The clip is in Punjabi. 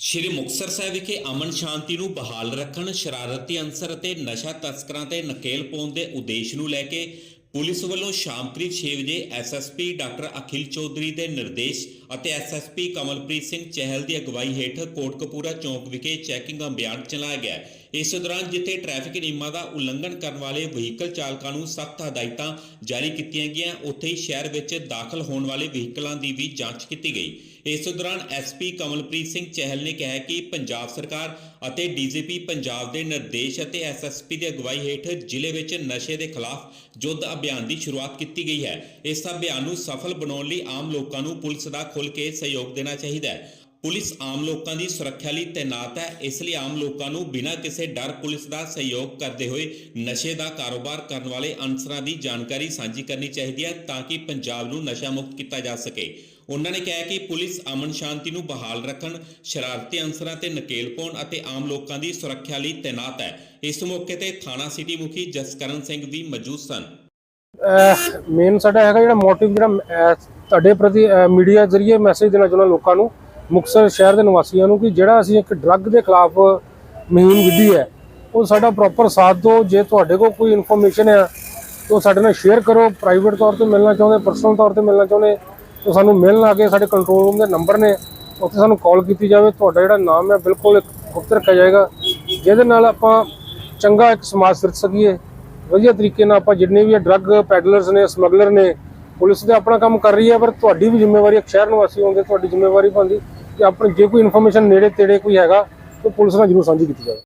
ਸ਼੍ਰੀ ਮੁਕਤਸਰ ਸਾਹਿਬ ਵਿਖੇ ਅਮਨ ਸ਼ਾਂਤੀ ਨੂੰ ਬਹਾਲ ਰੱਖਣ, ਸ਼ਰਾਰਤੀ ਅੰਸਰ ਅਤੇ ਨਸ਼ਾ ਤਸਕਰਾਂ ਤੇ ਨਕੇਲ ਪਾਉਣ ਦੇ ਉਦੇਸ਼ ਨੂੰ ਲੈ ਕੇ ਪੁਲਿਸ ਵੱਲੋਂ ਸ਼ਾਮ ਕਰੀਬ 6 ਵਜੇ ਐਸਐਸਪੀ ਡਾਕਟਰ ਅਖਿਲ ਚੌਧਰੀ ਦੇ ਨਿਰਦੇਸ਼ ਅਤੇ ਐਸਐਸਪੀ ਕਮਲਪ੍ਰੀਤ ਸਿੰਘ ਚਹਿਲ ਦੀ ਅਗਵਾਈ ਹੇਠ ਕੋਟਕਪੂਰਾ ਚੌਂਕ ਵਿਖੇ ਚੈਕਿੰਗ ਅਭਿਆਨ ਚਲਾਇਆ ਗਿਆ। ਇਸ ਦੌਰਾਨ ਜਿੱਥੇ ਟ੍ਰੈਫਿਕ ਨਿਯਮਾਂ ਦਾ ਉਲੰਘਣ ਕਰਨ ਵਾਲੇ ਵਹੀਕਲ ਚਾਲਕਾਂ ਨੂੰ ਸਖਤ ਹਦਾਇਤਾਂ ਜਾਰੀ ਕੀਤੀਆਂ ਗਈਆਂ, ਉੱਥੇ ਹੀ ਸ਼ਹਿਰ ਵਿੱਚ ਦਾਖਲ ਹੋਣ ਵਾਲੇ ਵਹੀਕਲਾਂ ਦੀ ਵੀ ਜਾਂਚ ਕੀਤੀ ਗਈ। ਇਸ ਦੌਰਾਨ ਐਸਪੀ ਕਮਲਪ੍ਰੀਤ ਸਿੰਘ ਚਹਿਲ ਨੇ ਕਿਹਾ ਕਿ ਪੰਜਾਬ ਸਰਕਾਰ ਅਤੇ ਡੀਜੀਪੀ ਪੰਜਾਬ ਦੇ ਨਿਰਦੇਸ਼ ਅਤੇ ਐਸਐਸਪੀ ਦੀ ਅਗਵਾਈ ਹੇਠ ਜ਼ਿਲ੍ਹੇ ਵਿੱਚ ਨਸ਼ੇ ਦੇ ਖਿਲਾਫ ਯੁੱਧ ਅਭਿਆਨ ਦੀ ਸ਼ੁਰੂਆਤ ਕੀਤੀ ਗਈ ਹੈ। ਇਸ ਅਭਿਆਨ ਨੂੰ ਸਫਲ ਬਣਾਉਣ ਲਈ ਆਮ ਲੋਕਾਂ ਨੂੰ ਪੁਲਿਸ ਦਾ ਖੁੱਲ ਕੇ ਸਹਿਯੋਗ ਦੇਣਾ ਚਾਹੀਦਾ ਹੈ। ਪੁਲਿਸ ਆਮ ਲੋਕਾਂ ਦੀ ਸੁਰੱਖਿਆ ਲਈ ਤੈਨਾਤ ਹੈ, ਇਸ ਲਈ ਆਮ ਲੋਕਾਂ ਨੂੰ ਬਿਨਾਂ ਕਿਸੇ ਡਰ ਪੁਲਿਸ ਦਾ ਸਹਿਯੋਗ ਕਰਦੇ ਹੋਏ ਨਸ਼ੇ ਦਾ ਕਾਰੋਬਾਰ ਕਰਨ ਵਾਲੇ ਅਨਸਰਾਂ ਦੀ ਜਾਣਕਾਰੀ ਸਾਂਝੀ ਕਰਨੀ ਚਾਹੀਦੀ ਹੈ ਤਾਂ ਕਿ ਪੰਜਾਬ ਨੂੰ ਨਸ਼ਾ ਮੁਕਤ ਕੀਤਾ ਜਾ ਸਕੇ। ਉਹਨਾਂ ਨੇ ਕਿਹਾ ਕਿ ਪੁਲਿਸ ਅਮਨ ਸ਼ਾਂਤੀ ਨੂੰ ਬਹਾਲ ਰੱਖਣ, ਸ਼ਰਾਰਤੀ ਅਨਸਰਾਂ ਤੇ ਨਕੇਲ ਪਾਉਣ ਅਤੇ ਆਮ ਲੋਕਾਂ ਦੀ ਸੁਰੱਖਿਆ ਲਈ ਤੈਨਾਤ ਹੈ। ਇਸ ਮੌਕੇ ਤੇ ਥਾਣਾ ਸਿਟੀ ਮੁਖੀ ਜਸਕਰਨ ਸਿੰਘ ਵੀ ਮੌਜੂਦ ਸਨ। ਮੇਨ ਸਾਡਾ ਹੈਗਾ ਜਿਹੜਾ ਮੋਟਿਵ ਜਿਹੜਾ ਅਹ, ਤੁਹਾਡੇ ਪ੍ਰਤੀ ਮੀਡੀਆ ਜ਼ਰੀਏ ਮੈਸੇਜ ਦੇਣਾ ਚਾਹੁੰਦਾ ਲੋਕਾਂ ਨੂੰ ਮੁਕਤਸਰ ਸ਼ਹਿਰ ਦੇ ਨਿਵਾਸੀਆਂ ਨੂੰ ਕਿ ਜਿਹੜਾ ਅਸੀਂ ਇੱਕ ਡਰੱਗ ਦੇ ਖਿਲਾਫ ਮੁਹਿੰਮ ਵਿੱਢੀ ਹੈ ਉਹ ਸਾਡਾ ਪ੍ਰੋਪਰ ਸਾਥ ਦਿਓ ਜੇ ਤੁਹਾਡੇ ਕੋਲ ਕੋਈ ਇਨਫੋਰਮੇਸ਼ਨ ਹੈ ਤਾਂ ਉਹ ਸਾਡੇ ਨਾਲ ਸ਼ੇਅਰ ਕਰੋ ਪ੍ਰਾਈਵੇਟ ਤੌਰ ਤੇ ਮਿਲਣਾ ਚਾਹੁੰਦੇ ਪਰਸਨਲ ਤੌਰ ਤੇ ਮਿਲਣਾ ਚਾਹੁੰਦੇ ਤਾਂ ਸਾਨੂੰ ਮਿਲਣ ਆ ਕੇ ਸਾਡੇ ਕੰਟਰੋਲ ਰੂਮ ਦੇ ਨੰਬਰ ਨੇ ਉੱਥੇ ਸਾਨੂੰ ਕਾਲ ਕੀਤੀ ਜਾਵੇ ਤੁਹਾਡਾ ਜਿਹੜਾ ਨਾਮ ਹੈ ਬਿਲਕੁਲ ਇੱਕ ਗੁਪਤ ਰੱਖਿਆ ਜਾਏਗਾ ਜਿਹਦੇ ਨਾਲ ਆਪਾਂ ਚੰਗਾ ਇੱਕ ਸਮਾਜ ਸਿਰਜ ਸਕੀਏ। ਵਧੀਆ ਤਰੀਕੇ ਨਾਲ ਆਪਾਂ ਜਿੰਨੇ ਵੀ ਡਰੱਗ ਪੈਡਲਰਸ ਨੇ ਸਮਗਲਰ ਨੇ, ਪੁਲਿਸ ਤੇ ਆਪਣਾ ਕੰਮ ਕਰ ਰਹੀ ਹੈ ਪਰ ਤੁਹਾਡੀ ਵੀ ਜ਼ਿੰਮੇਵਾਰੀ ਇੱਕ ਸ਼ਹਿਰ ਨਿਵਾਸੀ ਹੋਣ ਤੁਹਾਡੀ ਜ਼ਿੰਮੇਵਾਰੀ ਬਣਦੀ ਕਿ ਆਪਣੇ ਜੇ ਕੋਈ ਇਨਫੋਰਮੇਸ਼ਨ ਨੇੜੇ ਤੇੜੇ ਕੋਈ ਹੈਗਾ, ਤਾਂ ਪੁਲਿਸ ਨਾਲ ਜ਼ਰੂਰ ਸਾਂਝੀ ਕੀਤੀ ਜਾਵੇ।